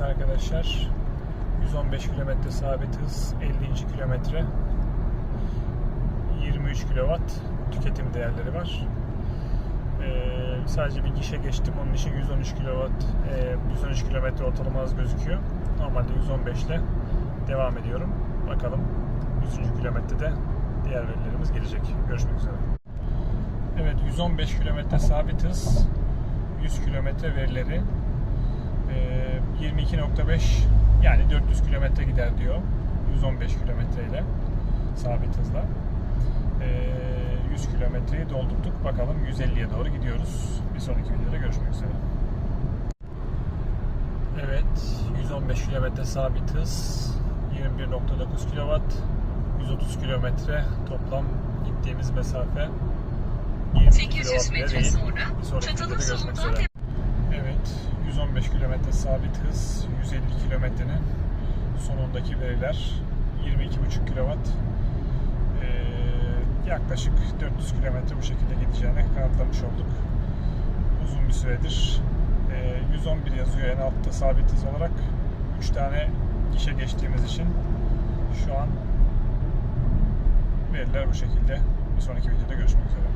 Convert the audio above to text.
Evet arkadaşlar 115 kilometre sabit hız 50. kilometre 23 kilowatt tüketim değerleri var. Ee, sadece bir gişe geçtim. Onun için 113 kilowatt, e, 113 kilometre ortalama hız gözüküyor. Normalde 115 ile devam ediyorum. Bakalım 100. kilometrede diğer verilerimiz gelecek. Görüşmek üzere. Evet 115 kilometre sabit hız 100 kilometre verileri 22.5 yani 400 kilometre gider diyor. 115 kilometre ile sabit hızla. Ee, 100 kilometreyi doldurduk. Bakalım 150'ye doğru gidiyoruz. Bir sonraki videoda görüşmek üzere. Evet 115 kilometre sabit hız 21.9 kilowatt 130 kilometre toplam gittiğimiz mesafe 20 800 kilowatt bile metre sonra çatalın solundan üzere. Evet, 115 kilometre sabit hız, 150 kilometrenin sonundaki veriler 22,5 kilowatt. Ee, yaklaşık 400 kilometre bu şekilde gideceğini kanıtlamış olduk. Uzun bir süredir. Ee, 111 yazıyor en altta sabit hız olarak. 3 tane gişe geçtiğimiz için şu an veriler bu şekilde. Bir sonraki videoda görüşmek üzere.